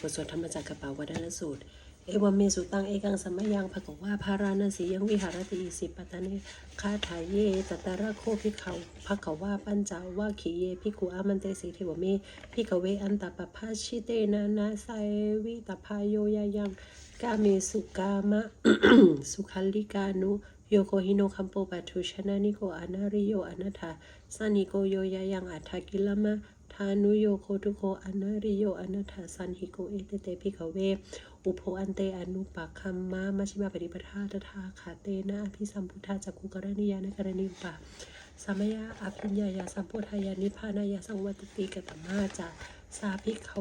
บทสวดธรรมจักรกระเป๋าวัดนสูตร เอวเมสุตังเอกังสมยังภะกว่าพาราณสียังวิหารติอิสิปตเนคาถาเยตตระโคพิเขาภะกว่าปัญจาว่าขีเยพิกุอามันเตสีเทวเมพิกเวอันตปภาชิเตนานาไซวิตพายโยยายังกาเมสุกามะสุขัลลิกานุโยโกฮิโนคัมโปปัตุชนะนิโกอนาริโยอนาถาสานิโกโยยายังอัฏฐกิลมะานุโยโคทุโคอนาริโยอนาถาสันหิโกเอเตเตพิกเว อุโพอันเตอนุปักคัมมะมัชิมาปฏิปทาตถาคาเตนะอภิสัมพุทธาจักกุกรณียานกรณีปะสัมยาอภิญญายาสัมโพธายานิพานายาสังวัตติกตมาจาสาภิกเขา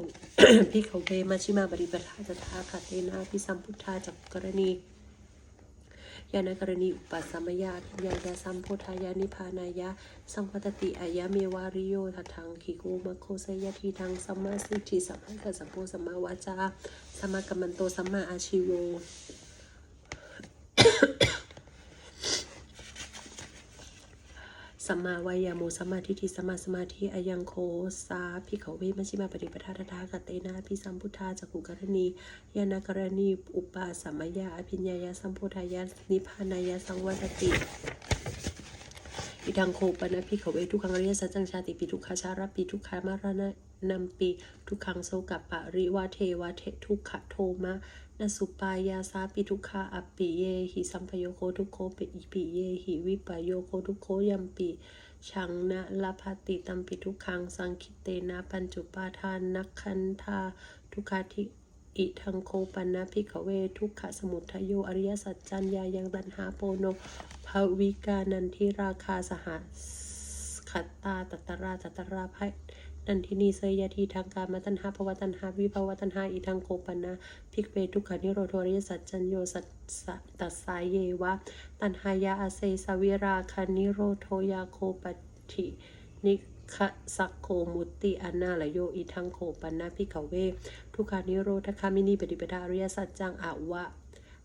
ภิกเขาเวมัชิมาปฏิปทาตถาคาเตนะอภิสัมพุทธาจักกุกรณี ยานกรณีอุปสัมมยาทิยายาสัมโพธายานิพานายะ สังปตติอายะเมวาริโยทัทังขิโกมะโคสยทีทังสัมมาสิทธิสัมมากัสสะโพสัมมาวาจาสัมมากัมมันโตสัมมาอาชิโว สัมมาวายาโมสัมมาทิฏฐิสัมมาสมาธิอายังโคสาพิเขาเวมัชิมาปฏิปทาทาคเตนะพิสัมพุทธาจักขุกรณียานกรณีอุปาสัมมยาอภิญญายาสัมโพธายานิพานายาสังวัตติอิทังโคปนะพิขเวทุกขังอริยสัจจังชาติปิทุกขาชาระปิทุกขามารณะนัมปีทุกขังโสกับปะริวาเทวาเททุกขโทมะ นสุปายาสาปิทุกขาอปปิเยหิสัมปโยโคทุโคปิอิปิเยหิวิปโยโคทุโคยัมปิชังนะลาภติตัมปิทุกขังสังคิเตนะปัญจุปาทานนักขันธาทุกขาทิอิทังโคปันนะพิกเวทุกขสมุทโยอริยสัจจัญญายังตันหาโปโนภวิกานันทิราคาสหขัตตาตัตตราตัตตราภัย นันทินีเสยยทีทางการมาตันหาภวตันหาวิภวตันหาอิทังโคปันนะพิกเวทุกขานิโรธอริยสัจจัญโยสัตสตัสายเยวะ ตันหายาอาเซสวิราคานิโรโทยาโคปัตถินิคะสักโคมุตติอันนาลโยอิทังโคปันนาพิกเว ทุกขานิโรธคามินีปฏิปทาอริยสัจจังอาวะ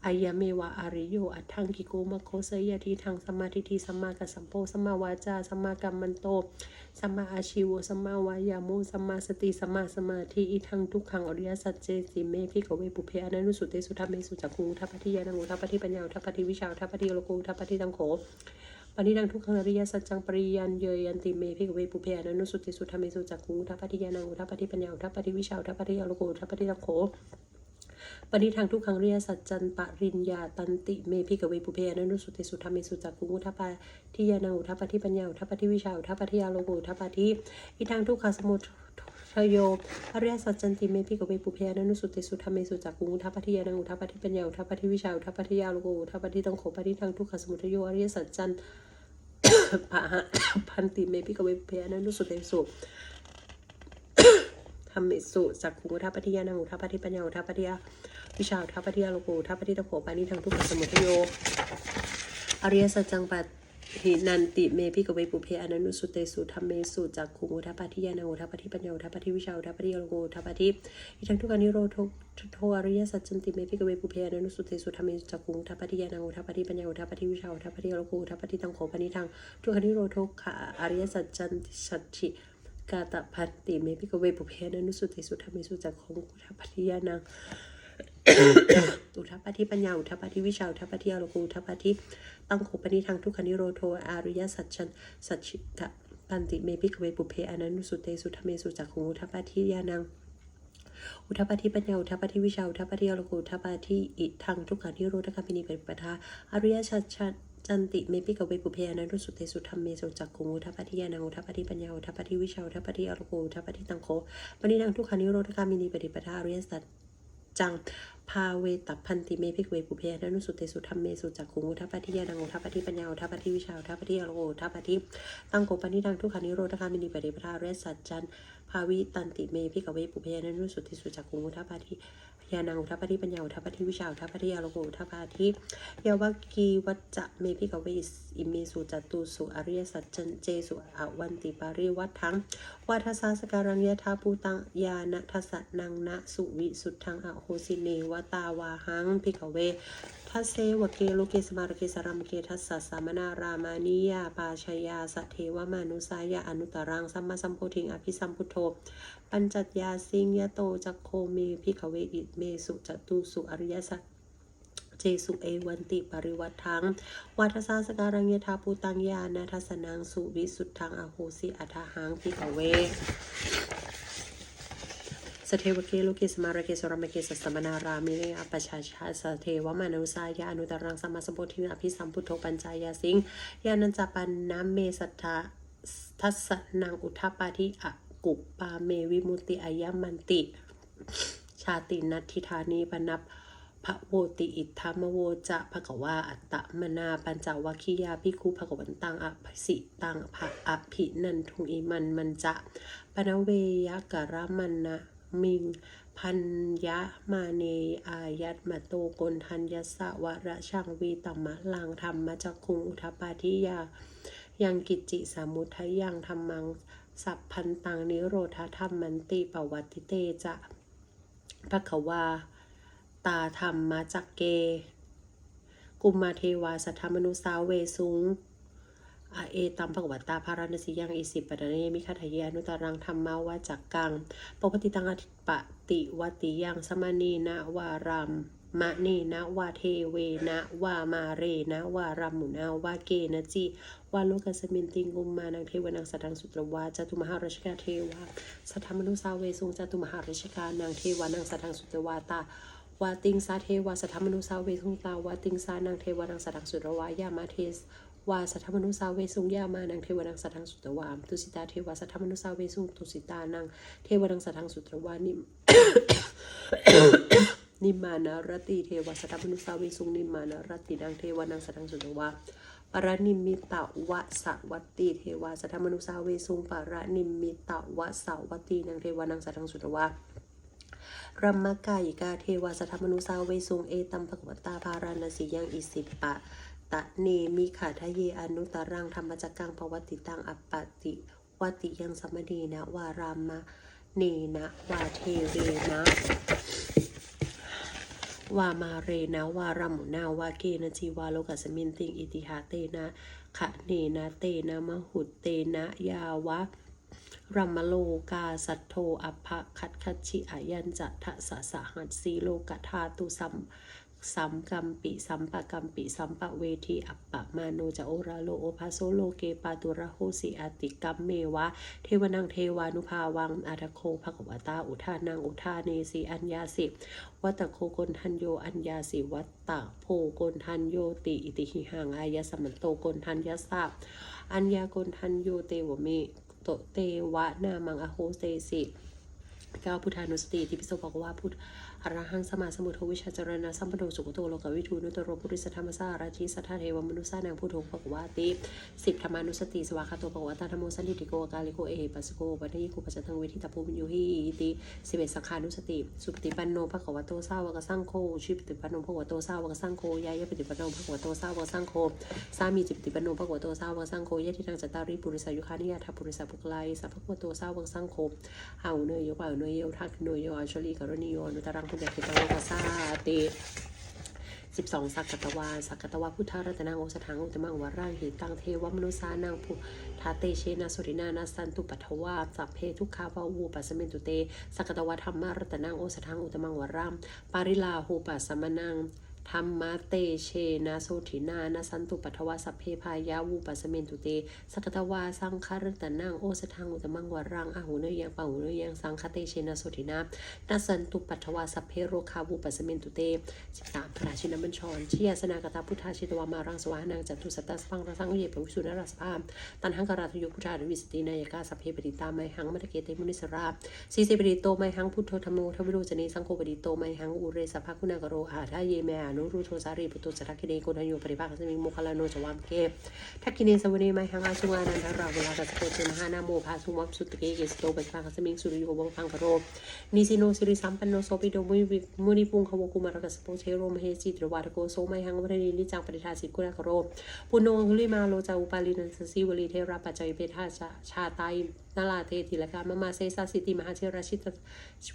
อายะเมวะอาริโยอัตถังกิโกมะโคเสยทีทางสมาทิฏฐิสัมมากัสัมโพสัมมาวาจาสัมมากัมมันโตสัมมาอาชิวสัมมาวายาโมสัมมาสติสัมมาสมาธิอิทังทุกขังอริยสัจเจสิเมพิกเวปุเพอนันุสุเตสุทัพเมสุจักขุทัพพทิยานังุทัพพทิปัญญาทัพพทิวิชาทัพพทิโลกุทัพพทิตังโขปณิดังทุกขังอริยสัจจังปริยันเยยันติเมพิกเวปุเพอนันุสุติสุธรรมเมสุจักขุอุทัพพทิยานังุทัพพทิปัญญาทัพพทิวิชาทัพพทิโลกุอุทัพพทิตังโข ปณิทางทุกขังเรียสัจจันปริญญาตันติเมพิกเวปุเพอนันุสุติสุธรรมเมสุจักขุอุทัพพทิยานังอุทัพพทิปัญญาอุทัพพทิวิชาอุทัพพทิยาโลกุทัพพทิอิทังทุกขสมุททโยอริยสัจจันติเมพิกเวปุเพอนันุสุติสุธรรมเมสุจักขุอุทัพพทิยานังอุทัพพทิปัญญาอุทัพพทิวิชาอุทัพพทิยาโลกุทัพพทิตังโขปณิทางทุกขสมุทโยอริยสัจจันพะหะพันติเมพิกเวปุเพอนันุสุติสุธรรมิสุจักขุทัพปฏิยานังอุทัพปฏิปัญญาอุทัพปฏิยา วิชาอุทัพปฏิยาโลกุอุทัพปฏิตะโขปานิทางทุกขสมุทโย อริยสัจจังปัตหินันติเมพิกเวปุเพอนันุสุเตสุธรรมเมสุจักขุอุทัพปฏิยานังอุทัพปฏิปัญญาอุทัพปฏิวิชาอุทัพปฏิยาโลกุอุทัพปฏิอิทังทุกขานิโรธโทอริยสัจจันติเมพิกเวปุเพอนันุสุเตสุธรรมเมสุจักขุอุทัพปฏิยานังอุทัพปฏิปัญญาอุทัพปฏิวิชาอุทัพปฏิยาโลกุอุทัพปฏิตังโขปานิทางทุกขานิโรธขะอริยสัจจันติสัจฉิกาตพันติเมพิกเวปุเพอนันุสุเตสุธรรมิสุจักของอุทัพพัทิยานัง อุทัพปฏิปัญญา อุทัพปฏิวิชา อุทัพปฏิยาโลกุอุทัพปฏิตั้งโขปนิทางทุกขานิโรโทอาริยสัจจันสัจฉิกะปันติเมพิกเวปุเพอนันุสุเตสุธรรมิสุจักของอุทัพปฏิยานังอุทัปปฏิปัญญาอุทัปปฏิวิชาอุทัปปฏิยาโลกุอุทัปปฏิอิทังทุกขานิโรธคามินีปฏิปทาอริยสัจจันจันติเมปิกเวปุเพอนันตุสุเตสุธรรมเมสุจักขุงอุทัปปฏิยานังอุทัปปฏิปัญญาอุทัปปฏิวิชาอุทัปปฏิยาโลกุอุทัปปฏิตังโคปณิดังทุกขานิโรธคามินีปฏิปทาอริยสัจ จังพาเวตัพันติเมพิกเวปุเพอนันตุสุเตสุธรรมเมสุจักขุงุทัปปฏิยานังุทัปปฏิปัญญาอุทัปปฏิวิชาอุทัปปฏิยโลอุทัปปฏิตังโกปณิดังทุกขานิโรธคามินีปฏิปทาเริยสัจจันภาวิตันติเมพิกเวปุเพนันนุสุติสุจักขุงุทัปปาทิ ยานังอุทัปปาทิปัญญาุทัปปาทิวิชาอุทัปปาทิยาโลกุทัปปาทิยาวกีวัจจะเมพิกเวอิเมสุจตุสุอริยสัจจเจสุอวันติปาริวัฏทังวัฏสาสการังยะทาภูตังยานะทัสะนังนะสุวิสุทธังอโหสิเนวตาวาหังพิกเวทัสเซวเกโลเกสมารเกสรามเกทัสสะสามนารามานิยาปาชยาสเทวมานุสายาอนุตตรังสัมมาสัมโพธิงอภิสัมพุทโธปัญจัตยาสิงยะโตจักโคเมพิขเวอิเมสุจตุสุอริยสัจเจสุเอวันติปริวัตทังวัฏสาสการังยถาภูตังยานาทัสนังสุวิสุทธังอโหสิอัฏหังพิกเวสเทวเกโลกิสมารเกสรมเกสสมนารามิเนอปชาชาสเทวมานุสายาอนุตรังสมาสมโพธิอภิสัมพุทโธปัญจายาสิงยานันจปันน้ำเมสัทธาทัสนังอุทปาทิอะ กุปปาเมวิมุติอายมันติ ชาตินัตทิธานีปนับพระโวติอิทธามโวจะภกวาอัตตมนาปัญจวัคคียาพิคุภกวันตังอภิสิตังภะอภินันทุงอิมันมันจะปนเวยกะรมันนะมิงพันยะมาเนอายัตมาโตกนทันยสะวระช่างวีตัมมะลังธรรมจักคุงอุทปาทิยา ยังกิจจิสามุทยยังธรรมัง สัพพันตังนิโรธาธรรมมันติปวัติเตจะภควา ตาธรรมมาจักเก กุมมาเทวาสัทธมนุสาวเวสุงอาเอตัมภกวัตตาภารณสิยังอิสิปตะเนมิคาทยานุตรังธรรมาวาจักกังปกติตังอธิปติวติยังสมานีนะวารัม มะเนนะวาเทเวนะวามาเรนะวารัมมุนาวาเกนะจิวาโลกัสมินติงกุมมานังเทวนังสัตังสุตรวาจตุมหาราชกาเทวาสัทธมนุสาเวสุงจตุมหาราชกานังเทวานังสัตังสุตรวาตาวาติงสาเทวาสัทธมนุสาเวสุงตาวาติงสานังเทวานังสัตังสุตรวายามาเทสวาสัทธมนุสาเวสุงยามานังเทวนังสัทังสุตวามตุสิตาเทวาสัทธมนุสาเวสุงตุสิตานังเทวนังสัทังสุตวานิม นิมมานารติเทวสัทธมนุสาเวสุงนิมมานารตินังเทวนังสัทังสุตวาปรนิมิตวะสวัตติเทวาสัทธมนุสาเวสุงปรนิมิตวะสวัตตินังเทวนังสัทังสุตวารัมมกายิกาเทวาสัทธมนุสาเวสุงเอตัมภกวตาภาราณสียังอิสิปะตะเนมิขาทะเยอนุตรังธรรมจักกังปวัติตังอัปปติวัติยังสมดีนะวารามะเนนะวาเทเวนะ วามาเรนะวารัมมุนาวาเกนะจีวาโลกัสมินติงอิติหาเตนะขะเนนะเตนะมหุตเตนะยาวะรัมมโลกาสัทโทอภะคัตคัชิอายันจัตทะสะสะหัสสีโลกธาตุสัม สัมกัมปิ สัมปะกัมปิ สัมปะเวทีอัปปะมาโนจะโอราโลโอภาโซโลเกปาตุระโหสิอาติกัมเมวะ เทวนังเทวานุภาวังอาทโคภควตาอุทานังอุทาเนสีอัญญาสิวัตโคกนทันโยอัญญาสิวัตตะโพกนทันโยติอิติหิหังอายะสมันโตกนทันยะสะอัญญากนทันโยเตวเมโตเตวะนามังอโหเสสิก้าพุทธานุสติที่พิโสบอกว่าพุทธ อรหังสมาสมุทโธวิชาจรณะสัมปโนสุขโตโลกวิทูนุตโรปุริสธรรมสาราชิสัทธาเทวมนุษานังพุทโธภควาติสิบธรรมานุสติสวากาโตภควตาธรรมโมสันติโกกาลิโกเอปัสโกปัญญิโกปัจจังเวทิตาภูมิโยหิติสิบเอ็ดสังขานุสติ สุปฏิปันโนภควโตสาวกสังโฆชิปฏิปันโนภควโตสาวกสังโฆยายะปฏิปันโนภควโตสาวกสังโฆสามีจิปฏิปันโนภควโตสาวกสังโฆยะทิทังจตาริปุริสายุคานิยาทัปุริสาปุกไลสัพพควโตสาวกสังโฆหาอุเนยโยปาอุเนยโยทักโนยโยอัญชลีกรณีโยนุตรังพุทธคิตโลกสาติสิบสองสักกตวาสักกตวาพุทธรัตนางโอสถังอุตมังวาร่างหิตังเทวมนุสานังผู้ทาเตเชนะสุรินานาสันตุปัทวาสัพเพทุกขาวาวูปัสเมนตุเตสักกตวาธรรมารัตนางโอสถังอุตมังวารามปาริลาหูปัสสมนัง ธรรมะเตเชนะโสถินานะสันตุปัทวาสัพเพพายาวูปัสเมนตุเตสกกตวาสังคารตนังโอสทังอุตมังวารังอาหูเนยยังปะหูเนยยังสังคเตเชนะโสถินานะสันตุปัทวาสัพเพโรคาวูปัสเมนตุเตสิบสามพระราชินบัญชรเชียสนากตาพุทธาชิตวามารังสวานังจัตุสัตตสังรสังเยปวิสุนรัสภามตันหังกราทยุพุทธาวิสตินายกาสัพเพปฏิตาไมหังมัตเกเตมุนิสราสีเสปฏิโตไมหังพุทโธธรรมโมทวิโรจเนสังโฆปฏิโตไมหังอุเรสภคุณากโรอาทาเยเมานุรุโทสารีปุตโตสัทกิเนโกนันโยปริภาคสมิงโมคลาโนจวามเกทักกิเนสวเนไมหังอาสุงานันทราเวลากัสโกเจมหานาโมภาสุวัปสุตเกเกสโตปริภาคสมิงสุริโยบพังกโรนิสิโนสิริสัมปันโนโสปิโดมุนิมุนิปุงขวกุมารกัสโปเทโรมเฮจิตรวาทโกโสไมหังวรณีนิจังปริทาสิกุณากโรปุโนคุลิมาโลจาอุปาลินันสสิวลีเทระปัจจัยเปทาชาตาย นาลาเทติละกามมาเซสาสิติมหาเทราชิต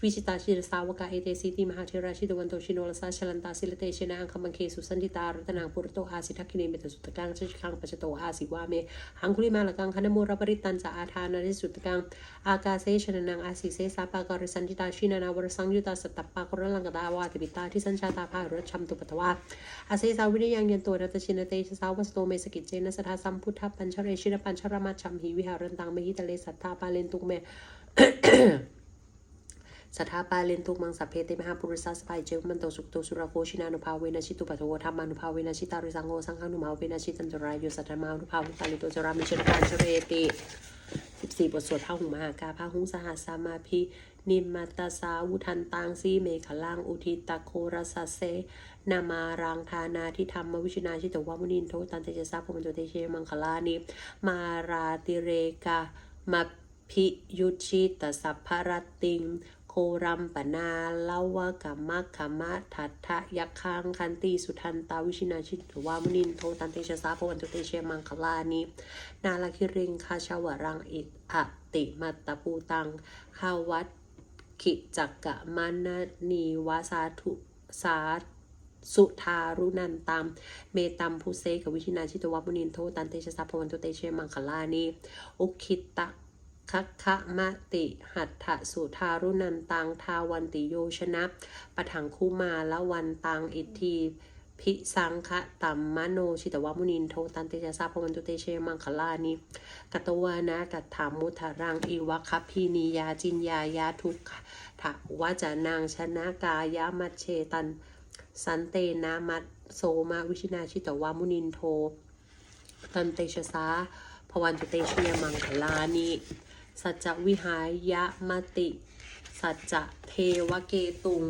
วิชิตาชิรสาวกาเอเตสิติมหาเทราชิตวันโตชิโนลสาชลันตาสิลเตชนะอังคมังเคสุสันติตารัตนางปุรโตอาสิทักคิเนเมตสุตกังชิคังปัจโตอาสิวาเมหังคุริมาละกังคณมูรปริตันจะอาทานาริสุตกังอากาเซชนะนังอาสิเซสาปากรสันติตาชินานาวรสังยุตาสตัปปากรลังกดาวาติปิตาที่สัญชาตาภารัชัมตุปตวาอาเซสาวิริยังยันตัวรัตชินเตชสาวสโตเมสกิจเจนสทาสัมพุทธปัญชเรชินปัญชรมัชัมหิวิหารันตังมหิตเลสัทธาาปาเลนตุกเมสัทธาปาเลนทุกมังสัพเพเตมหาปุริสัสไปเจมันโตสุขโตสุรโคชินานุภาเวนะชิตุปะโทธรรมานุภาเวนะชิตาริสังโฆสังฆานุมาเวนะชิตันจรายโยสัทธามานุภาวิปาลิโตจรามิชนการชเรติ14บสี่บทสวดพระหุงมหากาพระหุงสหัสามาพินิมมัตตาสาวุทันตังสีเมขลังอุทิตโครสัสเซนามารังธานาทิธรรมวิชนาชิตวามุนินโทตันเตจสาพมันโตเตเชมังคลานิมาราติเรกา มาพิยุชิตสัพพรติง โครัมปนาลาวกัมมะขมะทัตถะยักขังคันติสุทันตาวิชินาชิตวามุนินโทตันเตชะสาพวันตุเตเชมังคลานินาลคิริงคาชาวรังอิตอติมัตตปูตังขาวัดขิจักกะมานนีวาสาธุสา สุทารุนันตัมเมตัมภูเซกวิชินาชิตวามุนินโทตันเตชะสาพวันตุเตเชมังคลานิอุคิตะคัคคะมะติหัตถสุทารุนันตังทาวันติโยชนะปะถังคูมาละวันตังอิทธีพิสังคะตัมมโนชิตวมุนินโทตันเตจาสาพวันตุเตเชมังคลานิกัตวานะกัตถามุทารังอีวะคัพพีนียาจินยายาทุกขะวจานางชนะกายามัชเชตัน สันเตนามัตโสมาวิชินาชิตวามุนินโท ตันเตชะสาพวันตุเตชยมังคลานิสัจจวิหายะมติ สัจจเทวเกตุง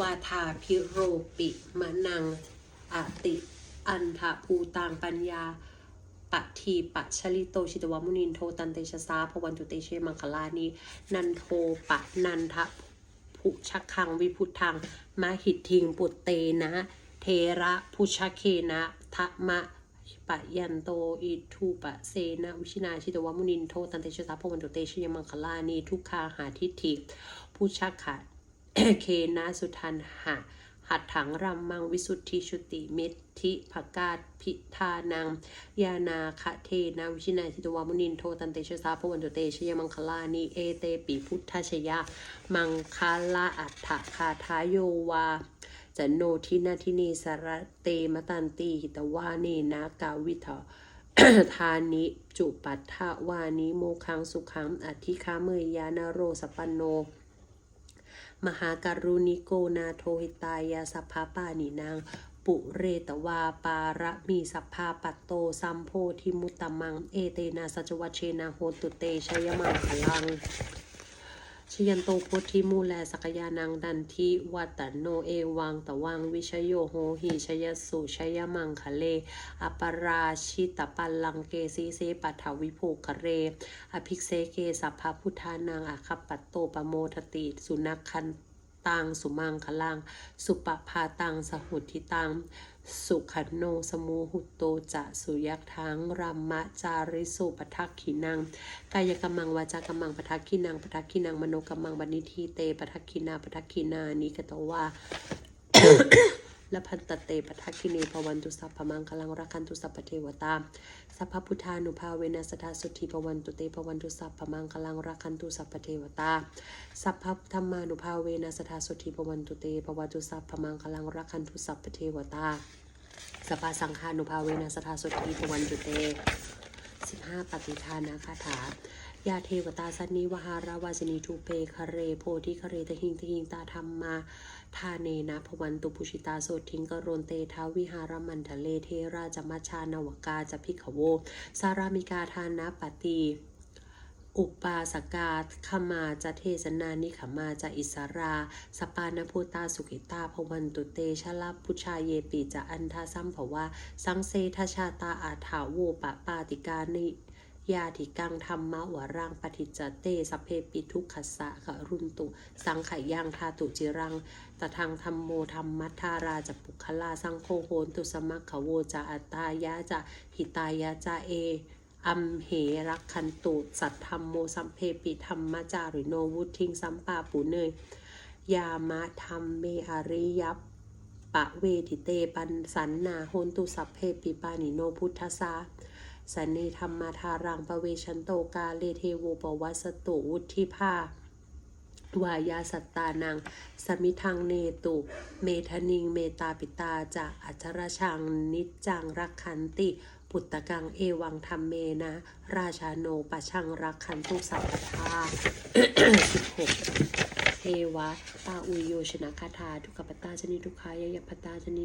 วาทาพิโรปิมะนังอติ อันทะภูตังปัญญาปทีปัชลิโตชิตวมุนินโทตันเตชะสาพวันตุเตเชมังคลานีนันโทปะนันทะ พุชักขังวิพุทังมาหิตทิงปุตเตนะ เทระพุชเคนะทะมะปะยันโตอิทูปะเซนะวิชินาชิตวมุนินโทตันเตชะสาพวันตเตชยมังคลานีทุกคาหาทิฏฐิผู้ชักขะเคนะสุทันหะ หัดถังรัมมังวิสุทธิชุติเมตทิภกาศพิธานังยานาคะเทนาวิชินาทิตวามุนินโทตันเตชะสาพวันตุเตชยมังคลานีเอเตปิพุทธชยะมังคาลาอัฏฐคาทายโยวาจันโนทินาทินีสระเตมตันตีหิตวาเนนากาวิทาทานิจุปัฏฐวานิโมคังสุขังอธิคาเมยยานโรสปันโน มหาการุณิโกนาโทหิตายาสัพพาปานินางปุเรตวาปาระมีสัพพาปัตโตสัมโพธิมุตตมัง เอเตนาสัจวัชเชนาโหตุเตชยมังคลัง ชยันโตโพธิมูแลสักยานังดันทิวัตโนเอวังตะวังวิชโยโหหิชยสุชยมังคะเล อปราชิตปัลลังเกสีเสปัทวิภูคะเร อภิกเสเกสัพพพุทธานังอาคัปปัตโตปโมทติ สุนักคัน ตัง สุมังคลัง สุปภาตัง สหุทิตัง สุขันโนสมูหุตโตจะสุยักทังรัมมะจาริสุปทักขินัง กายกรรมังวาจากรรมังปทักขินังปทักขินังมโนกรรมังบันิทีเตปทักขินาปทักขินานิกตวา ละพันตเตปทักขิเนภวันตุสัพพมังคลังรักขันตุสัพพเทวตาสัพพพุทธานุภาเวนัสทธาสุธิภวันตุเตภวันตุสัพพมังคลังรักขันตุสัพพเทวตาสัพพธรรมานุภาเวนัสทธาสุธิภวันตุเตภวันตุสัพพมังคลังรักขันตุสัพพเทวตาสัพพสังฆานุภาเวนัสทธาสุธิภวันตุเต15ปฏิทานาคาถา ยาเทวตาสันนิวหาราวาสินีทูเปคเรโพธิคเรตหิงตหิงตาธรรมมาทาเนนะพวันตุปุชิตาโสทิงกโรนเตทาวิหารมันทะเลเทราจมัชานวกาจะพิขโว สารามิกาทานะปฏิอุปาสกาขมาจะเทศนานิขมาจะอิสรา สปานภูตาสุขิตาพวันตุเตชะลาพุชาเยปิจะอันทาสัมภวาสังเซทชาตาอาถาโวปะปาติกานิ ยาธิกังธรรมะวรังปฏิจจเตสพเพปิทุกขสสะขรุนตุ สังขยังทาตุจิรังตะทางธรรมโมธรรมมัทธาราจะปุคลาสังโฆโหนตุสมัคขโวจะอัตตายะจะหิตายะจะเออัมเหรักขันตุสัทธรรมโมสัมเพปิธรรมจาริโนวุทิงสัมปาปูเนยยามะธรรมเมอริยัปปะเวทิเตปันสันนาโหนตุสัพเพปิปานิโนพุทธสา สันนิธรรมาทารังปเวชันโตกาเลเทโวปวัสตุวุธิภาวายาสัตตานัง สมิทังเนตุ เมธนิง เมตาปิตาจะอัจฉรชัง นิจจังรักขันติ ปุตตะกังเอวังธรรมเมนะ ราชาโนปะชังรักขันตุสัพพทา16เทวะปาอุโยชนะคาถาทุกขปตตาชนิทุกขายยปตตาชนิ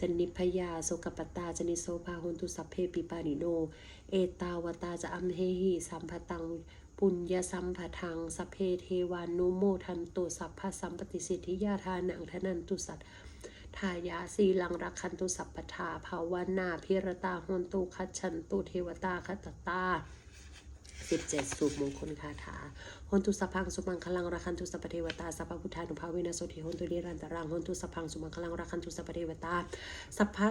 จนิพยาโสกปตตาชนิโสภาหุนตุสัพเพปิปานิโน เอตาวตาจะอัมเฮหิสัมภตัง ปุญญสัมภทังสัพเพเทวานุโมทันตุสัพพสัมปติสิทธิยาทานังทนันตุสัตทายาสีลังรักขันตุสัพปทาภาวนาพิรตาหนตุคัจฉันตุเทวตาคัตตตา 17 สูบมงคลคาถาหนตุสพังสุมังคลังราคันตุสัพเทวตาสัพพุทธานุภาเวนะโสติหนตุนิรันตรังหนตุสพังสุมังคลังราคันตุสัพพเทวตาสัพพะ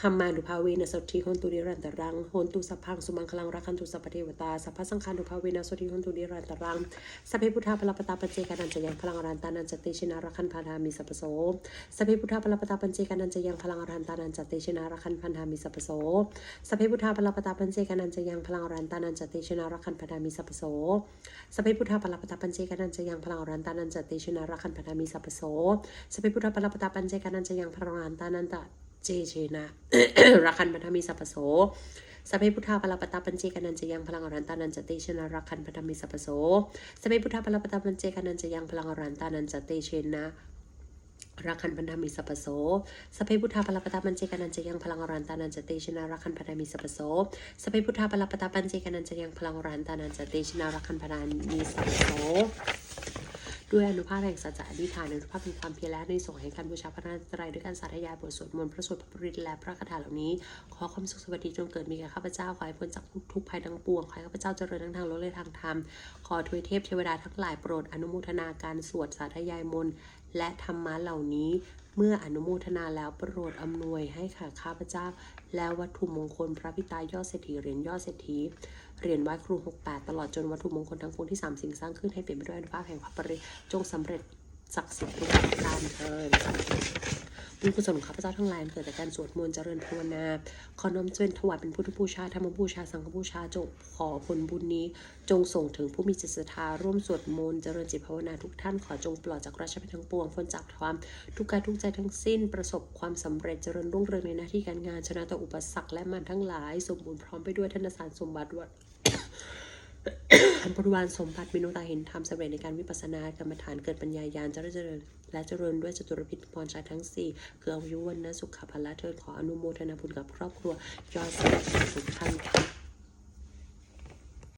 ธรรมานุภาเวนะโสติหนตุนิรันตรังหนตุสัพพังสุมังคลังราคันตุสัพพเทวตาสัพพสังฆานุภาเวนะโสติหนตุนิรันตรังสัพเพพุทธาพลปตาปัจเจกานันจะยังพลังอรันตานันจติชินารัคันพันธามิสัพโสสัพเพพุทธาพลปตาปัจเจกานันจะยังพลังอรันตานันจติชินารัคันพันธามิสัพโสสัพเพพุทธาพลปตาปัจเจกานันจะยังพลังอรันตานันจติชินารัคันพันธามิสัพโสสัพเพพุทธาปลปตาปัญเจกานันจะยังพลังอรันตานันจะเตชนารักขันพันธามีสัพโสสัพเพพุทธาปลปตาปัญเจกานันจะยังพลังอรันตานันตะ เจเชนะรักขันพันธมีสัพโสสพเพพุทธาปลปตาปัญเจกานันจะยังพลังอรันตานันจะเตชนารักขันพันธมีสัพโสสพเพพุทธาปลปตาปัญเจกานันจะยังพลังอรันตานันจะเตชนะรักขันพันธมิสัพโสสพเพพุทธาปลปตาปัญเจกานันจะยังพลังอรันตานันจะเตชนารักขันพันธมิสัพโสสพเพพุทธาปลปตาปัญเจกานันจะยังพลังอรันตานันจะเตชนารักขันพันามีสัพโส ด้วยอนุภาพแห่งสัจจะอธิษฐานอนุภาพแห่งความเพียรและในส่งแห่งการบูชาพระนาตรัยด้วยการสาธยายบทสวดมนต์พระสวดพระปริตและพระคาถาเหล่านี้ ขอความสุขสวัสดีจงเกิดมีแก่ข้าพเจ้าขอให้พ้นจากทุกภัยทั้งปวงขอให้ข้าพเจ้าเจริญทั้งทางโลกและทางธรรมขอทวยเทพเทวดาทั้งหลายโปรดอนุโมทนาการสวดสาธยายมนต์และธรรมะเหล่านี้ เมื่ออนุโมทนาแล้วโปรดอำนวยให้ข้าข้าพเจ้า และวัตถุมงคลพระพิตายอดเศรษฐีเหรียญยอดเศรษฐีเหรียญไหว้ครู 68 ตลอดจนวัตถุมงคลทั้งปวงที่3สิ่งสร้างขึ้นให้เป็นไปด้วยอนุภาพแห่งพระปริจงสำเร็จศักดิ์สิทธิ์ทุกประการเทิน บุญกุศลของข้าพเจ้าทั้งหลายเกิดจากการสวดมนต์เจริญภาวนา ขอน้อมเจริญถวายเป็นพุทธบูชาธรรมบูชา สังฆบูชาจงขอผลบุญนี้ จงส่งถึงผู้มีจิตศรัทธาร่วมสวดมนต์เจริญจิตภาวนาทุกท่านขอจงปลอดจากราชภัยทั้งปวงพ้นจากความทุกข์กายทุกใจทั้งสิ้น ประสบความสำเร็จเจริญรุ่งเรืองในหน้าที่การงานชนะต่ออุปสรรคและมันทั้งหลาย สมบูรณ์พร้อมไปด้วยธนสารสมบัติวัด บริวารสมบัติมินุตาเห็นธรรมสำเร็จในการวิปัสสนากรรมฐานเกิดปัญญายาณเจริญเจริญ และเจริญด้วยจตุรพิธพรชัยทั้ง 4 คืออายุวันนะสุขภาละเทินขออนุโมทนาบุญกับครอบครัวยอดสุขทุกท่านค่ะ